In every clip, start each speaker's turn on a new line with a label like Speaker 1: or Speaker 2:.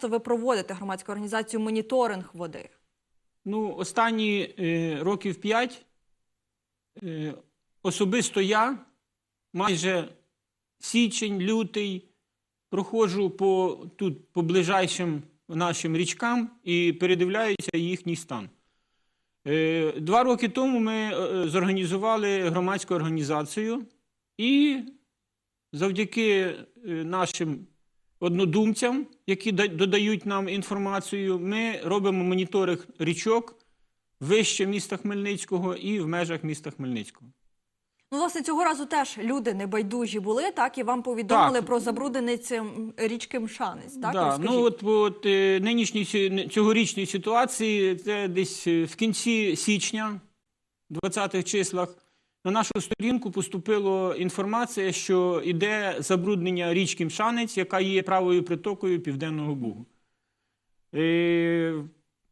Speaker 1: часто ви проводите громадську організацію моніторинг води?
Speaker 2: Ну, останні е, років п'ять е, особисто я майже січень, лютий проходжу по тут по ближайшим нашим річкам і передивляюся їхній стан. Е, два роки тому ми е, зорганізували громадську організацію, і завдяки е, нашим однодумцям, які додають нам інформацію, ми робимо моніторинг річок вище міста Хмельницького і в межах міста Хмельницького.
Speaker 1: Ну, власне, цього разу теж люди небайдужі були, так і вам повідомили
Speaker 2: Так.
Speaker 1: про забруднений цим річки Мшанець. Так,
Speaker 2: да, ну от, от е, нинішній цьогорічній ситуації, це десь е, в кінці січня, 20-х числах, на нашу сторінку поступила інформація, що йде забруднення річки Мшанець, яка є правою притокою Південного Бугу. Е,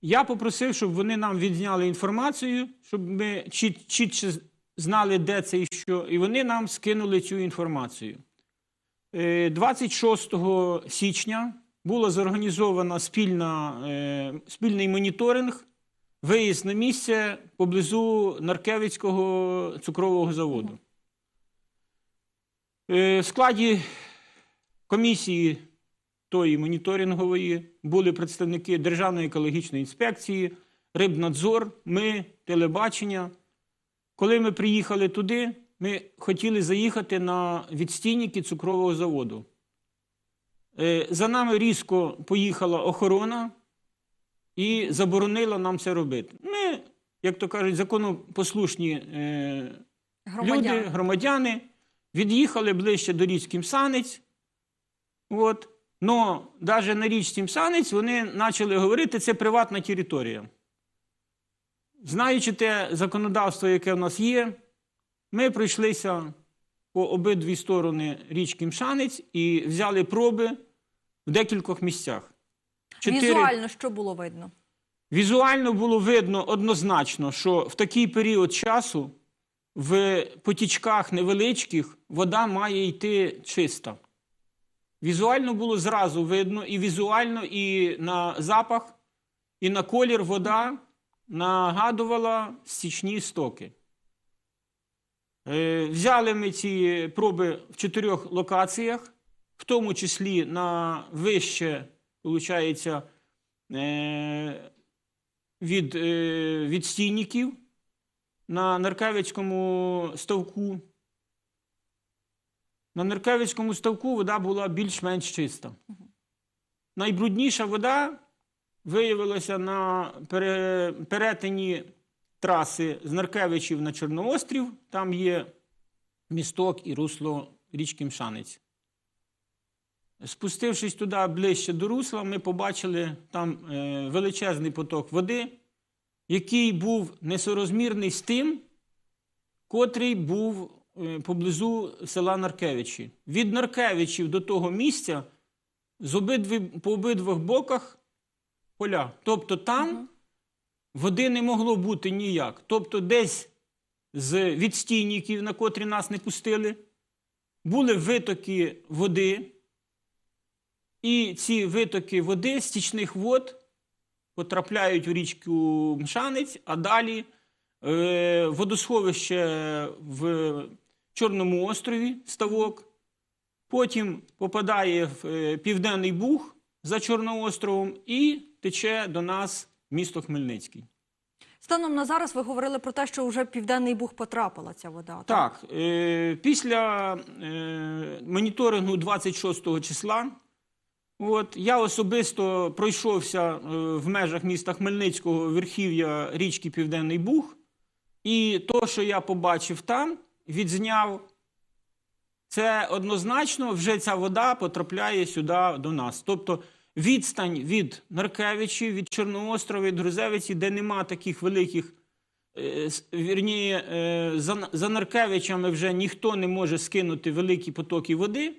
Speaker 2: я попросив, щоб вони нам відзняли інформацію, щоб ми чіт, чітче знали, де це і що. І вони нам скинули цю інформацію. Е, 26 січня було зорганізовано спільна, е, спільний моніторинг, виїзд на місце поблизу Наркевицького цукрового заводу. Е, В складі комісії тої моніторингової були представники Державної екологічної інспекції, Рибнадзор, ми, телебачення. Коли ми приїхали туди, ми хотіли заїхати на відстійники цукрового заводу. Е, За нами різко поїхала охорона і заборонила нам це робити. Ми, як то кажуть, законопослушні е,
Speaker 1: Громадяни.
Speaker 2: люди, громадяни, від'їхали ближче до річки Мсанець. От. Но навіть на річці Мсанець вони почали говорити, це приватна територія. Знаючи те законодавство, яке в нас є, ми пройшлися по обидві сторони річки Мшанець і взяли проби в декількох місцях.
Speaker 1: Візуально що було видно?
Speaker 2: Візуально було видно однозначно, що в такий період часу в потічках невеличких вода має йти чиста. Візуально було зразу видно, і візуально, і на запах, і на колір вода нагадувала стічні стоки. Е, Взяли ми ці проби в чотирьох локаціях, в тому числі на вище, виходить, е, від, е, від стійників на Наркевицькому ставку. На Наркевицькому ставку вода була більш-менш чиста. Найбрудніша вода виявилася на перетині траси з Наркевичів на Чорноострів. Там є місток і русло річки Мшанець. Спустившись туди ближче до русла, ми побачили там е, величезний поток води, який був несорозмірний з тим, котрий був е, поблизу села Наркевичі. Від Наркевичів до того місця з обидві, по обидвох боках поля. Тобто там води не могло бути ніяк. Тобто, десь з відстійників, на котрі нас не пустили, були витоки води. І ці витоки води стічних вод потрапляють у річку Мшанець, а далі е, водосховище в Чорному острові ставок. Потім попадає в е, Південний Буг за Чорним островом і тече до нас місто Хмельницький.
Speaker 1: Станом на зараз ви говорили про те, що вже в Південний Буг потрапила ця вода.
Speaker 2: Так, е, після е, моніторингу 26 числа, от, я особисто пройшовся е, в межах міста Хмельницького верхів'я річки Південний Буг, і то, що я побачив там, відзняв, це однозначно вже ця вода потрапляє сюди до нас. Тобто відстань від Наркевичів, від Чорноострова, від Грузевиці, де нема таких великих Е, вірні, е, за Наркевичами вже ніхто не може скинути великі потоки води.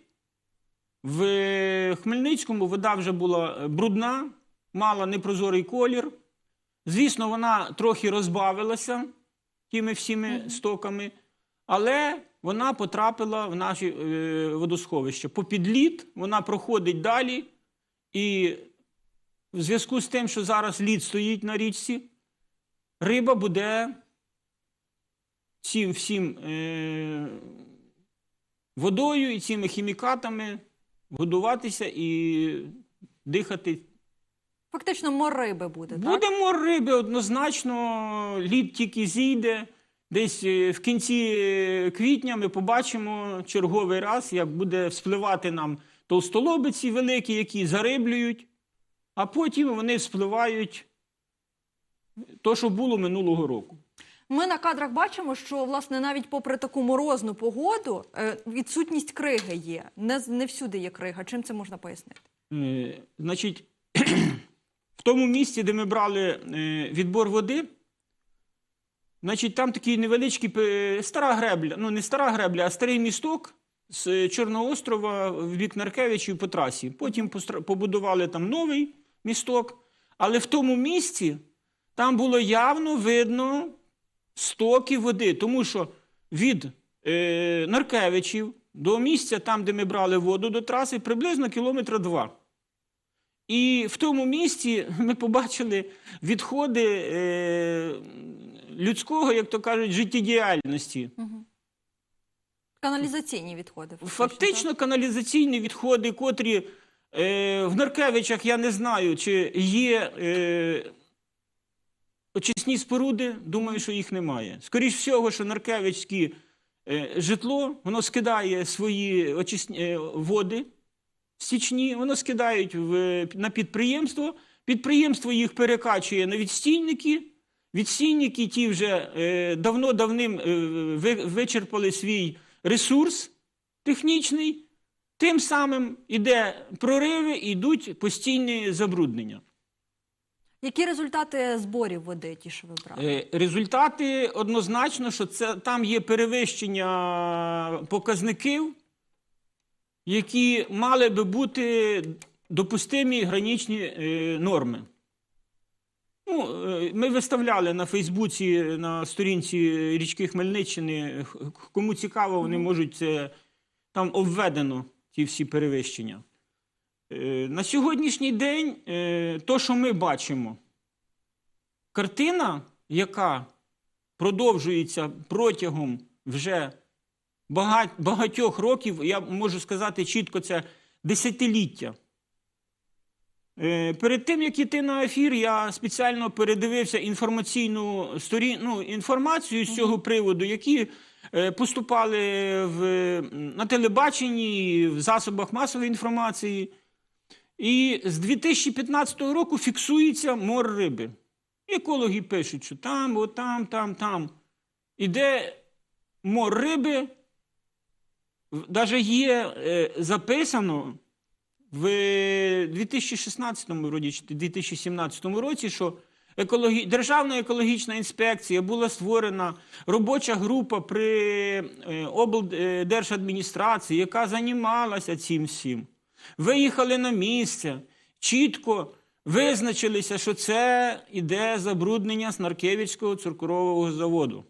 Speaker 2: В Хмельницькому вода вже була е, брудна, мала непрозорий колір. Звісно, вона трохи розбавилася тими всіми стоками, але вона потрапила в наші е, водосховища. Попід лід вона проходить далі, і в зв'язку з тим, що зараз лід стоїть на річці, риба буде цим всім е, водою і цими хімікатами годуватися і дихати.
Speaker 1: Фактично мор риби буде, так?
Speaker 2: Буде мор риби однозначно, лід тільки зійде. Десь е, в кінці е, квітня ми побачимо черговий раз, як буде вспливати нам товстолобиці великі, які зариблюють, а потім вони вспливають то, що було минулого року.
Speaker 1: Ми на кадрах бачимо, що власне навіть попри таку морозну погоду е, відсутність криги є. Не, не всюди є крига. Чим це можна пояснити?
Speaker 2: Е, Значить, в тому місці, де ми брали е, відбор води, значить, там такий невеличкий стара гребля, ну не стара гребля, а старий місток з Чорного острова в бік Наркевичів по трасі. Потім побудували там новий місток. Але в тому місці там було явно видно стоки води, тому що від е, Наркевичів до місця, там, де ми брали воду до траси, приблизно кілометра два. І в тому місці ми побачили відходи е, людського, як то кажуть, життєдіяльності.
Speaker 1: Каналізаційні відходи.
Speaker 2: Фактично каналізаційні відходи, котрі е, в Наркевичах, я не знаю, чи є е, очисні споруди, думаю, що їх немає. Скоріше всього, що Наркевичське житло, воно скидає свої очисні, е, води стічні, воно скидають в, на підприємство, підприємство їх перекачує на відстійники, відстійники ті вже е, давно-давним е, вичерпали свій ресурс технічний, тим самим іде прориви, і йдуть постійні забруднення.
Speaker 1: Які результати зборів води, ті, що ви брали?
Speaker 2: Е, Результати однозначно, що це там є перевищення показників, які мали би бути допустимі гранічні е, норми. Ну, е, ми виставляли на Фейсбуці на сторінці річки Хмельниччини. Кому цікаво, вони можуть це там обведено ті всі перевищення. Е, На сьогоднішній день, е, то, що ми бачимо, картина, яка продовжується протягом вже багатьох років, я можу сказати чітко, це десятиліття. Е, Перед тим, як іти на ефір, я спеціально передивився інформаційну сторін... ну, інформацію з цього приводу, які поступали в... на телебаченні, в засобах масової інформації. І з 2015 року фіксується мор риби. Екологи пишуть, що там, от там, там, там. Іде мор риби. Навіть є е, записано в 2016 вроді, чи 2017 році, що екологі... Державна екологічна інспекція була створена робоча група при е, облдержадміністрації, яка займалася цим всім. Виїхали на місце, чітко визначилися, що це іде забруднення з Наркевичського цукрового заводу.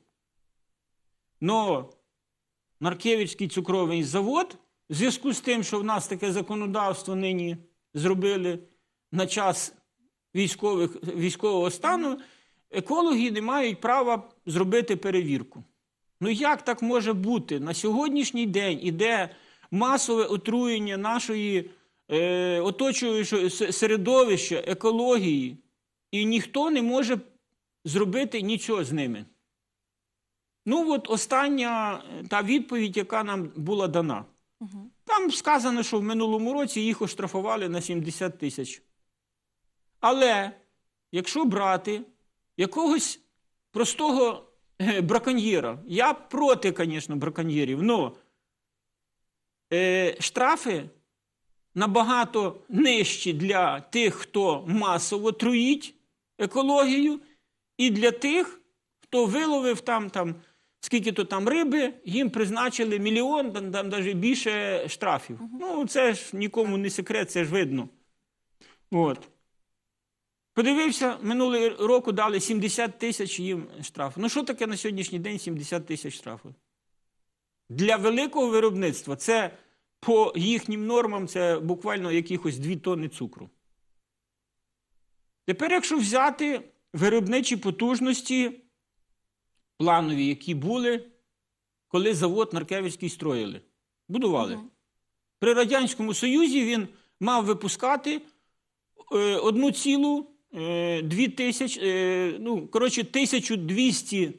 Speaker 2: Но Наркевичський цукровий завод, в зв'язку з тим, що в нас таке законодавство нині зробили на час військових, військового стану, екологи не мають права зробити перевірку. Ну як так може бути? На сьогоднішній день іде масове отруєння нашої е, оточуючого середовища, екології, і ніхто не може зробити нічого з ними. Ну, от остання е, та відповідь, яка нам була дана. Там сказано, що в минулому році їх оштрафували на 70 тисяч. Але якщо брати якогось простого е, браконьєра, я проти, звісно, браконьєрів, але штрафи набагато нижчі для тих, хто масово труїть екологію, і для тих, хто виловив там, там скільки то там риби, їм призначили мільйон, там, там навіть більше штрафів. Ну, це ж нікому не секрет, це ж видно. От. Подивився, минулого року дали 70 тисяч їм штрафу. Ну, що таке на сьогоднішній день 70 тисяч штрафу? Для великого виробництва це по їхнім нормам це буквально якихось 2 тонни цукру. Тепер, якщо взяти виробничі потужності планові, які були, коли завод Наркевичський строїли, будували.
Speaker 1: Мгм.
Speaker 2: При Радянському Союзі він мав випускати е, одну цілу е, дві тисяч, е, ну, коротше, 1200,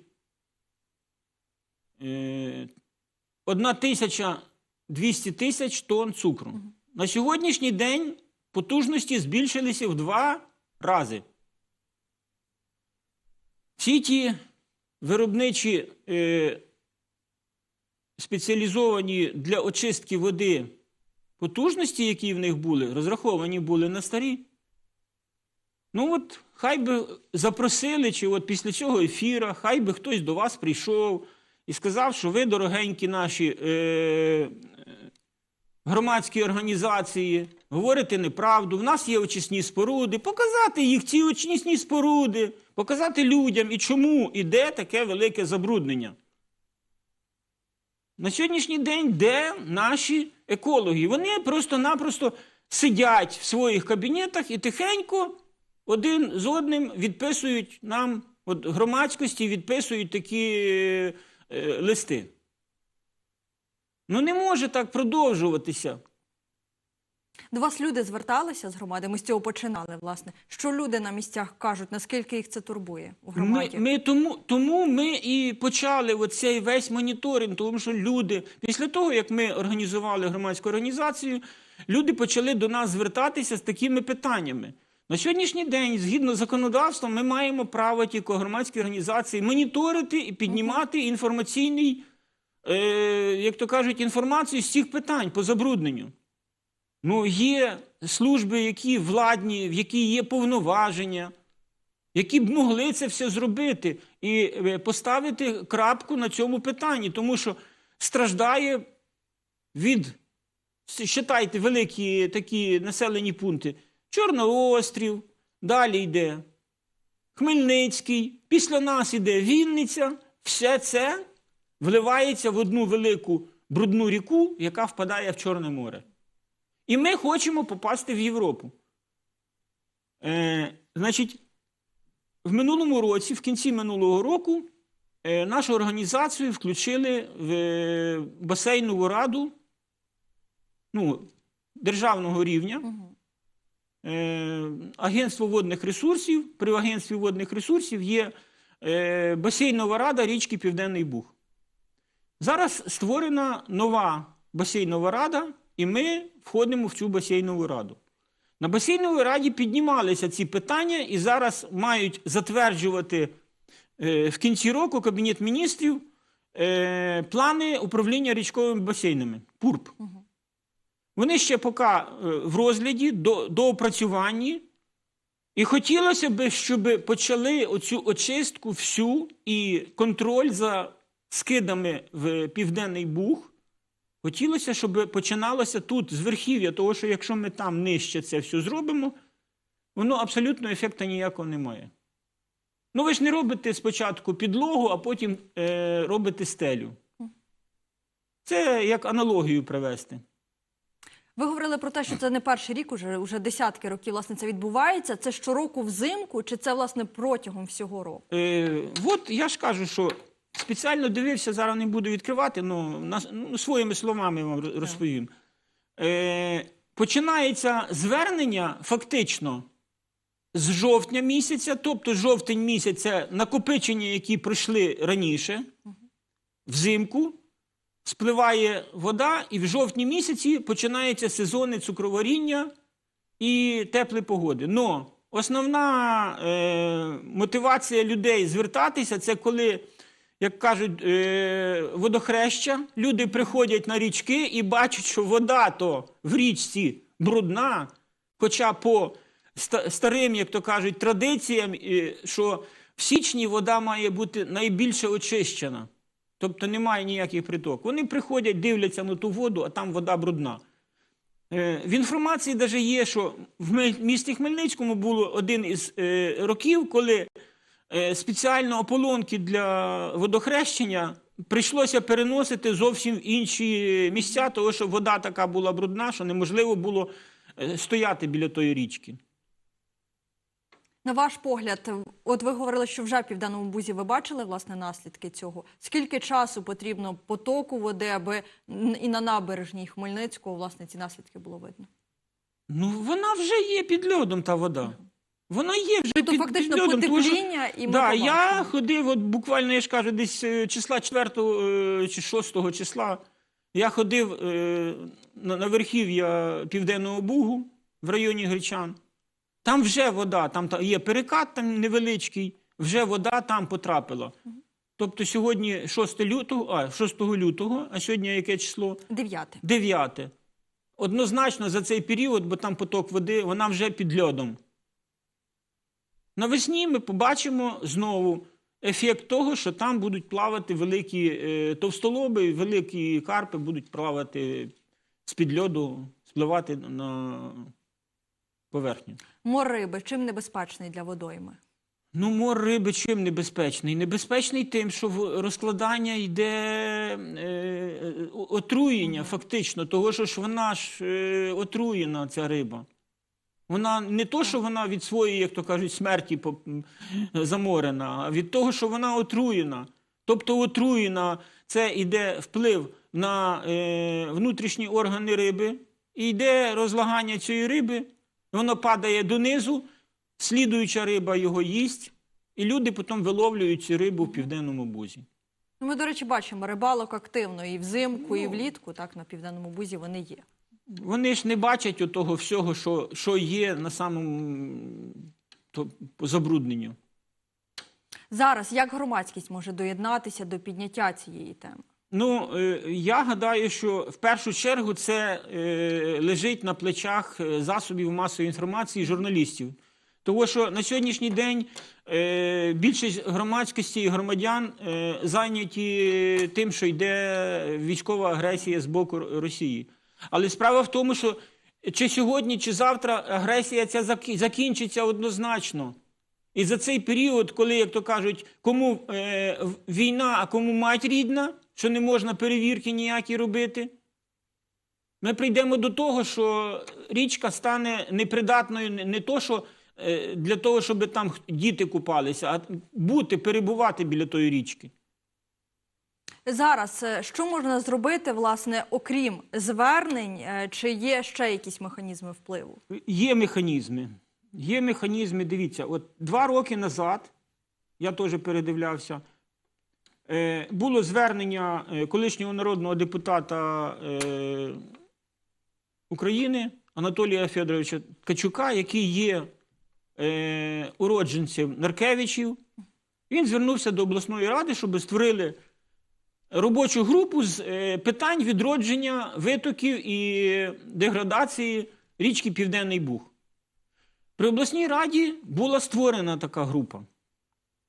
Speaker 2: е, одна тисяча 200 тисяч тонн цукру. На сьогоднішній день потужності збільшилися в два рази. Всі ті виробничі е, спеціалізовані для очистки води потужності, які в них були, розраховані були на старі. Ну от хай би запросили, чи от після цього ефіра, хай би хтось до вас прийшов і сказав, що ви, дорогенькі наші е, громадські організації, говорите неправду, в нас є очисні споруди, показати їх, ці очисні споруди, показати людям і чому іде таке велике забруднення. На сьогоднішній день де наші екологи? Вони просто-напросто сидять в своїх кабінетах і тихенько один з одним відписують нам, от громадськості відписують такі е, листи. Ну не може так продовжуватися.
Speaker 1: До вас люди зверталися з громади. Ми з цього починали, власне. Що люди на місцях кажуть, наскільки їх це турбує у
Speaker 2: Ми,
Speaker 1: громаді?
Speaker 2: ми тому, тому ми і почали оцей весь моніторинг, тому що люди, після того, як ми організували громадську організацію, люди почали до нас звертатися з такими питаннями. На сьогоднішній день, згідно з законодавством, ми маємо право тільки громадські організації моніторити і піднімати інформаційний, е, як то кажуть, інформацію з цих питань по забрудненню. Ну, є служби, які владні, в які є повноваження, які б могли це все зробити і е, поставити крапку на цьому питанні, тому що страждає від, считайте, великі такі населені пункти. Чорноострів, далі йде Хмельницький, після нас йде Вінниця. Все це вливається в одну велику брудну ріку, яка впадає в Чорне море. І ми хочемо попасти в Європу. Е, значить, в минулому році, в кінці минулого року, е, нашу організацію включили в е, басейнову раду ну, державного рівня. Е, Агентство водних ресурсів. При агентстві водних ресурсів є е, басейнова рада річки Південний Буг. Зараз створена нова басейнова рада, і ми входимо в цю басейнову раду. На басейновій раді піднімалися ці питання і зараз мають затверджувати е, в кінці року Кабінет міністрів плани управління річковими басейнами ПУРП. Вони ще поки е, в розгляді, до, доопрацюванні. І хотілося б, щоб почали оцю очистку всю і контроль за скидами в Південний Буг. Хотілося, щоб починалося тут з верхів'я, того, що якщо ми там нижче це все зробимо, воно абсолютно ефекту ніякого немає. Ну, ви ж не робите спочатку підлогу, а потім е, робите стелю. Це як аналогію привести.
Speaker 1: Ви говорили про те, що це не перший рік, уже, уже десятки років власне це відбувається. Це щороку взимку, чи це власне протягом всього року?
Speaker 2: Е, от я ж кажу, що спеціально дивився, зараз не буду відкривати, ну, на, ну своїми словами вам розповім. Е, починається звернення фактично з жовтня місяця, тобто жовтень місяць це накопичення, які пройшли раніше, взимку. Спливає вода, і в жовтні місяці починається сезонне цукроваріння і теплі погоди. Но основна е, мотивація людей звертатися це коли, як кажуть, е, водохреща, люди приходять на річки і бачать, що вода то в річці брудна, хоча по старим, як то кажуть, традиціям, що в січні вода має бути найбільше очищена. Тобто немає ніяких приток. Вони приходять, дивляться на ту воду, а там вода брудна. Е, В інформації навіть є, що в місті Хмельницькому було один із е, років, коли е, спеціально ополонки для водохрещення прийшлося переносити зовсім в інші місця, тому що вода така була брудна, що неможливо було стояти біля тої річки.
Speaker 1: На ваш погляд, от ви говорили, що вже в південному бузі ви бачили власне наслідки цього. Скільки часу потрібно потоку води, аби і на набережній Хмельницького власне ці наслідки було видно?
Speaker 2: Ну, вона вже є під льодом, та вода. Вона є вже
Speaker 1: Тобто
Speaker 2: під,
Speaker 1: фактично
Speaker 2: під льодом. тому що-
Speaker 1: потепління і ми
Speaker 2: да, я ходив, от буквально, я ж кажу, десь е, числа 4 е, чи 6 числа. Я ходив е, на верхів'я Південного Бугу в районі Гречан. Там вже вода, там є перекат там невеличкий, вже вода там потрапила. Тобто сьогодні 6 лютого, а 6 лютого, а сьогодні яке число?
Speaker 1: Дев'яте.
Speaker 2: 9. Однозначно за цей період, бо там поток води, вона вже під льодом. Навесні ми побачимо знову ефект того, що там будуть плавати великі е, товстолоби, великі карпи будуть плавати з-під льоду, спливати на поверхню.
Speaker 1: Мор риби чим небезпечний для водойми?
Speaker 2: Ну, мор риби чим небезпечний? Небезпечний тим, що розкладання йде е, е, отруєння, фактично, того, що ж вона ж е, отруєна, ця риба. Вона не то, що вона від своєї, як то кажуть, смерті заморена, а від того, що вона отруєна. Тобто отруєна, це йде вплив на е, внутрішні органи риби, і йде розлагання цієї риби, воно падає донизу, слідуюча риба його їсть, і люди потім виловлюють цю рибу в південному бузі.
Speaker 1: Ну, Ми, до речі, бачимо рибалок активно і взимку,
Speaker 2: Ну.
Speaker 1: і влітку. Так на південному бузі вони є.
Speaker 2: Вони ж не бачать того всього, що, що є на самому то, забрудненню.
Speaker 1: Зараз як громадськість може доєднатися до підняття цієї теми?
Speaker 2: Ну, е, я гадаю, що в першу чергу це е, лежить на плечах е, засобів масової інформації, журналістів. Тому що на сьогоднішній день більшість громадськості і громадян зайняті тим, що йде військова агресія з боку Росії. Але справа в тому, що чи сьогодні, чи завтра агресія ця закінчиться однозначно. І за цей період, коли, як то кажуть, кому війна, а кому мать рідна, що не можна перевірки ніякі робити, ми прийдемо до того, що річка стане непридатною не, то, що е, для того, щоб там діти купалися, а бути, перебувати біля тої річки.
Speaker 1: Зараз е, що можна зробити, власне, окрім звернень, е, чи є ще якісь механізми впливу?
Speaker 2: Є механізми. Є механізми, дивіться, от два роки назад, я теж передивлявся, було звернення е, колишнього народного депутата е, України Анатолія Федоровича Ткачука, який є е, уродженцем Наркевичів. Він звернувся до обласної ради, щоб створили робочу групу з е, питань відродження витоків і деградації річки Південний Буг. При обласній раді була створена така група.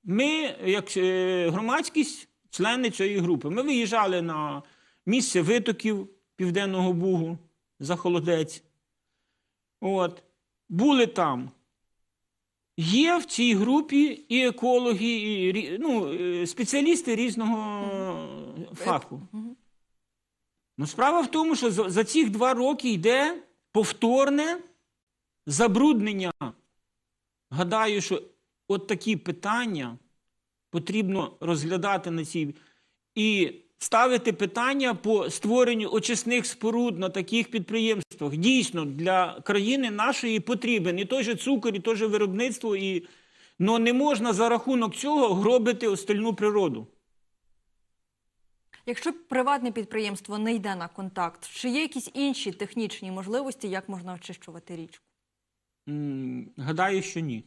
Speaker 2: Ми, як е, громадськість, члени цієї групи, ми виїжджали на місце витоків Південного Бугу за холодець. От. Були там. Є в цій групі і екологи, і ну, е, спеціалісти різного фаху. Ну, справа в тому, що за, за ці два роки йде повторне забруднення. Гадаю, що от такі питання потрібно розглядати на цій і ставити питання по створенню очисних споруд на таких підприємствах. Дійсно, для країни нашої потрібен і той же цукор, і той же виробництво, і но не можна за рахунок цього гробити остальну природу.
Speaker 1: Якщо приватне підприємство не йде на контакт, чи є якісь інші технічні можливості, як можна очищувати річку?
Speaker 2: Гадаю, що ні.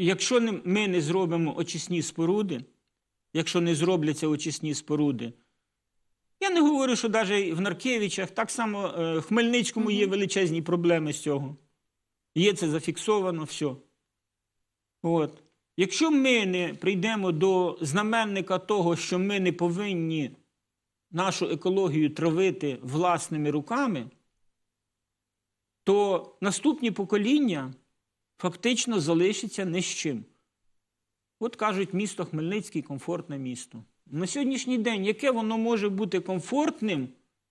Speaker 2: Якщо ми не зробимо очисні споруди, якщо не зробляться очисні споруди, я не говорю, що навіть в Наркевичах, так само е, в Хмельницькому є величезні проблеми з цього. Є це зафіксовано, все. От. Якщо ми не прийдемо до знаменника того, що ми не повинні нашу екологію травити власними руками, то наступні покоління фактично залишаться ні з чим. От кажуть, місто Хмельницький комфортне місто. На сьогоднішній день, яке воно може бути комфортним,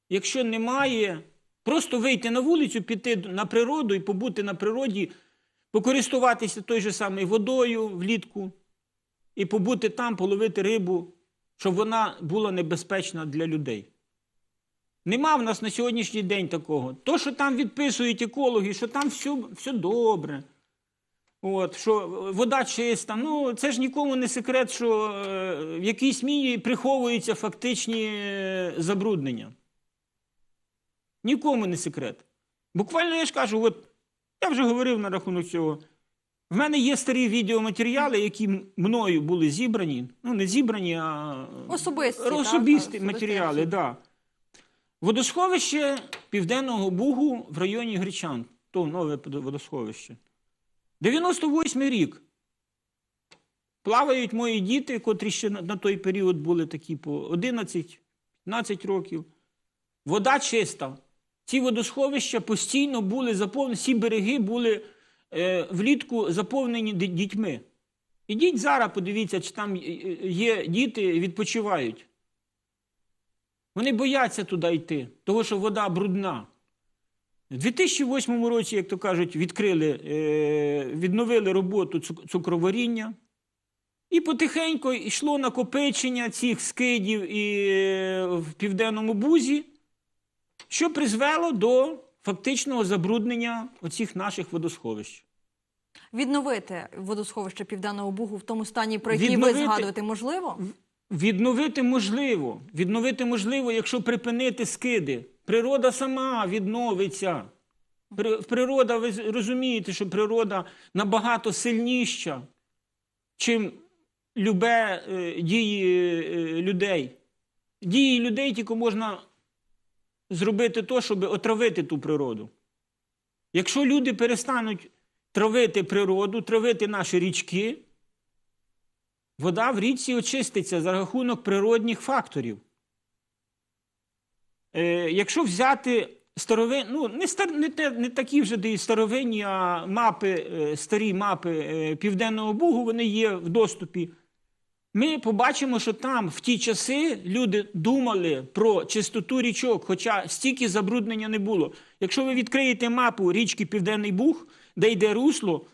Speaker 2: якщо немає просто вийти на вулицю, піти на природу і побути на природі, покористуватися той же самою водою влітку і побути там, половити рибу, щоб вона була небезпечна для людей. Нема в нас на сьогоднішній день такого. То, що там відписують екологи, що там все, все добре. От, що вода чиста. Ну, це ж нікому не секрет, що е, в якійсь мірі приховуються фактичні е, забруднення. Нікому не секрет. Буквально я ж кажу, от я вже говорив на рахунок цього. В мене є старі відеоматеріали, які мною були зібрані. Ну, не зібрані, а
Speaker 1: Особисті,
Speaker 2: особисті
Speaker 1: так,
Speaker 2: матеріали,
Speaker 1: особисті.
Speaker 2: так. Да. Водосховище Південного Бугу в районі Гречан, то нове водосховище. 98 рік. Плавають мої діти, котрі ще на, той період були такі по 11-15 років. Вода чиста. Ці водосховища постійно були заповнені, всі береги були е, влітку заповнені дітьми. Ідіть зараз, подивіться, чи там е, е, є діти, відпочивають. Вони бояться туди йти, тому що вода брудна. У 2008 році, як то кажуть, відкрили, е, відновили роботу цукроваріння. І потихеньку йшло накопичення цих скидів і е, в південному бузі, що призвело до фактичного забруднення оцих наших водосховищ.
Speaker 1: Відновити водосховище Південного Бугу в тому стані, про який
Speaker 2: Відновити-
Speaker 1: ви згадуєте, можливо?
Speaker 2: Відновити можливо. Відновити можливо, якщо припинити скиди. Природа сама відновиться. Природа, ви розумієте, що природа набагато сильніша, чим любе е, дії е, людей. Дії людей тільки можна зробити то, щоб отравити ту природу. Якщо люди перестануть травити природу, травити наші річки, вода в річці очиститься за рахунок природних факторів. Е, якщо взяти старовин, ну, не, стар, не, те- не такі вже де старовинні, а мапи, е, старі мапи е, Південного Бугу, вони є в доступі. Ми побачимо, що там в ті часи люди думали про чистоту річок, хоча стільки забруднення не було. Якщо ви відкриєте мапу річки Південний Буг, де йде русло,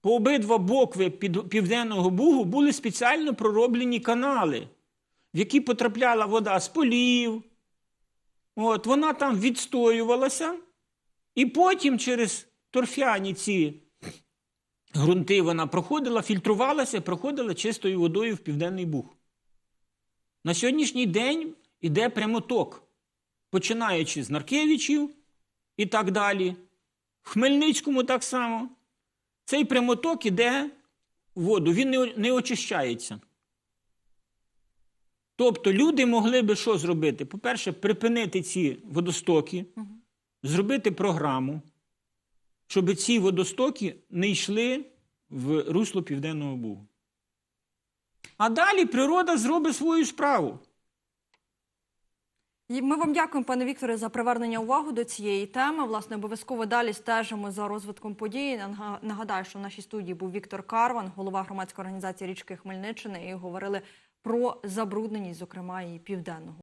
Speaker 2: по обидва бокви Південного Бугу були спеціально пророблені канали, в які потрапляла вода з полів. От, вона там відстоювалася, і потім через торфяні ці ґрунти вона проходила, фільтрувалася, проходила чистою водою в Південний Буг. На сьогоднішній день іде прямоток, починаючи з Наркевичів і так далі. В Хмельницькому так само. Цей прямоток іде в воду, він не, очищається. Тобто люди могли би що зробити? По-перше, припинити ці водостоки, зробити програму, щоб ці водостоки не йшли в русло Південного Бугу. А далі природа зробить свою справу.
Speaker 1: Ми вам дякуємо, пане Вікторе, за привернення уваги до цієї теми. Власне, обов'язково далі стежимо за розвитком подій. Нагадаю, що в нашій студії був Віктор Карван, голова громадської організації річки Хмельниччини, і говорили про забрудненість, зокрема і південного.